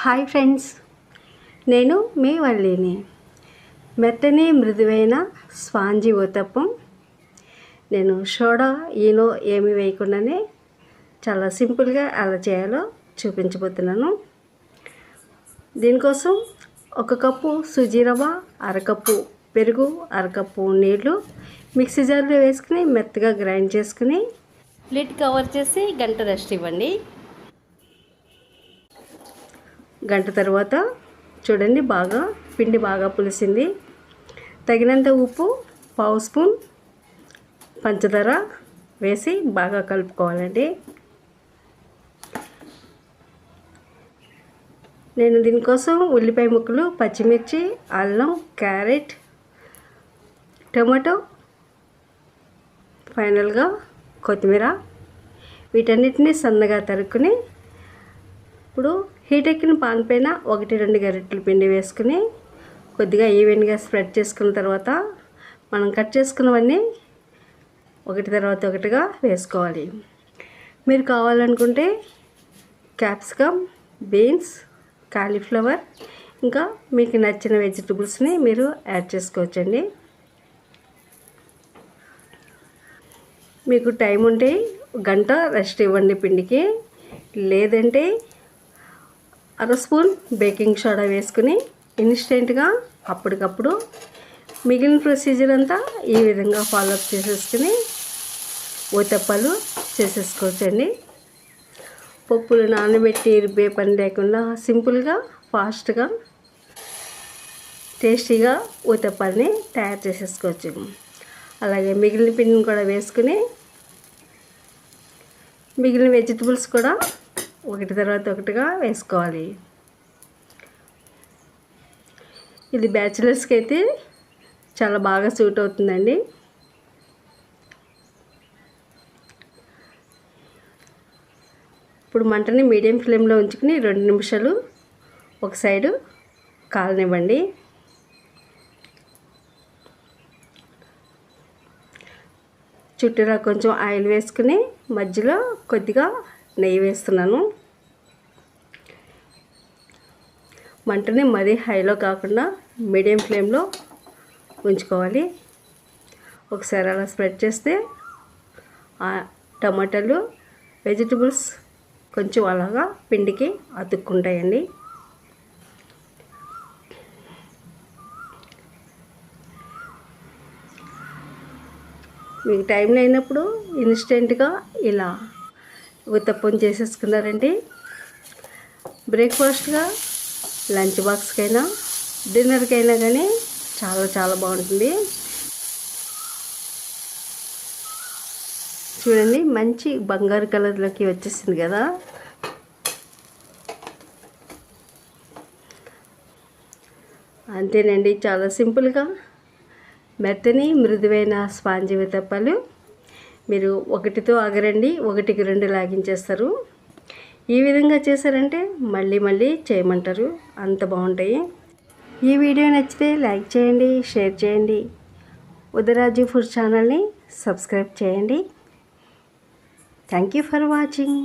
Hi friends. నేను మీ వల్లిని. మెత్తని మృదువైన స్వాంజీ ఊతప్పం నేను సోడా ఈనో ఏమి వేయకుండానే చాలా సింపుల్గా అలా చేయాలో చూపించబోతున్నాను. దీనికోసం ఒక కప్పు సుజీ రవ్వ అరకప్పు పెరుగు అరకప్పు నీళ్ళు మిక్సీ జార్లో వేసుకుని మెత్తగా గ్రైండ్ చేసుకుని లిడ్ కవర్ చేసి గంట రెస్ట్ ఇవ్వండి. గంట తర్వాత చూడండి బాగా పిండి బాగా పులిసింది. తగినంత ఉప్పు పావు స్పూన్ పంచదార వేసి బాగా కలుపుకోవాలండి. నేను దీనికోసం ఉల్లిపాయ ముక్కలు పచ్చిమిర్చి అల్లం క్యారెట్ టమాటో ఫైనల్గా కొత్తిమీర వీటన్నిటిని సన్నగా తరుక్కుని ఇప్పుడు హీట్ ఎక్కిన పాన్ పైన ఒకటి రెండు గరిటెలు పిండి వేసుకుని కొద్దిగా ఈవెన్గా స్ప్రెడ్ చేసుకున్న తర్వాత మనం కట్ చేసుకున్నవన్నీ ఒకటి తర్వాత ఒకటిగా వేసుకోవాలి. మీరు కావాలనుకుంటే క్యాప్సికమ్ బీన్స్ కాలీఫ్లవర్ ఇంకా మీకు నచ్చిన వెజిటబుల్స్ని మీరు యాడ్ చేసుకోవచ్చండి. మీకు టైం ఉంటే గంట రెస్ట్ ఇవ్వండి పిండికి. లేదంటే అర స్పూన్ బేకింగ్ సోడా వేసుకుని ఇన్స్టెంట్గా అప్పటికప్పుడు మిగిలిన ప్రొసీజర్ అంతా ఈ విధంగా ఫాలోఅప్ చేసేసుకుని ఊతప్పాలు చేసేసుకోవచ్చండి. పప్పులు నానబెట్టి రుబ్బే పని లేకుండా సింపుల్గా ఫాస్ట్గా టేస్టీగా ఊతప్పాలని తయారు చేసేసుకోవచ్చు. అలాగే మిగిలిన పిండిని కూడా వేసుకుని మిగిలిన వెజిటబుల్స్ కూడా ఒకటి తర్వాత ఒకటిగా వేసుకోవాలి. ఇది బ్యాచిలర్స్కి అయితే చాలా బాగా సూట్ అవుతుందండి. ఇప్పుడు మంటని మీడియం ఫ్లేమ్లో ఉంచుకుని రెండు నిమిషాలు ఒక సైడు కాలనివ్వండి. చుట్టూరా కొంచెం ఆయిల్ వేసుకుని మధ్యలో కొద్దిగా నెయ్యి వేస్తున్నాను. మంటని మరీ హైలో కాకుండా మీడియం ఫ్లేమ్లో ఉంచుకోవాలి. ఒకసారి అలా స్ప్రెడ్ చేస్తే టమాటాలు వెజిటబుల్స్ కొంచెం అలాగా పిండికి అతుక్కుంటాయండి. మీకు టైం లేనప్పుడు ఇన్స్టెంట్గా ఇలా ఉత్తప్పం చేసేసుకున్నారండి. బ్రేక్ఫాస్ట్గా లంచ్ బాక్స్కైనా డిన్నర్కైనా కానీ చాలా చాలా బాగుంటుంది. చూడండి మంచి బంగారు కలర్లోకి వచ్చేసింది కదా. అంతేనండి చాలా సింపుల్గా. మెత్తని మృదువైన స్పాంజి తప్పలు. మీరు ఒకటితో ఆగరండి ఒకటికి రెండు లాగించేస్తారు. ఈ విధంగా చేశారంటే మళ్ళీ మళ్ళీ చేయమంటారు. అంత బాగుంటాయి. ఈ వీడియో నచ్చితే లైక్ చేయండి షేర్ చేయండి. ఉదరాజు ఫుడ్ ఛానల్ని సబ్స్క్రైబ్ చేయండి. Thank you for watching.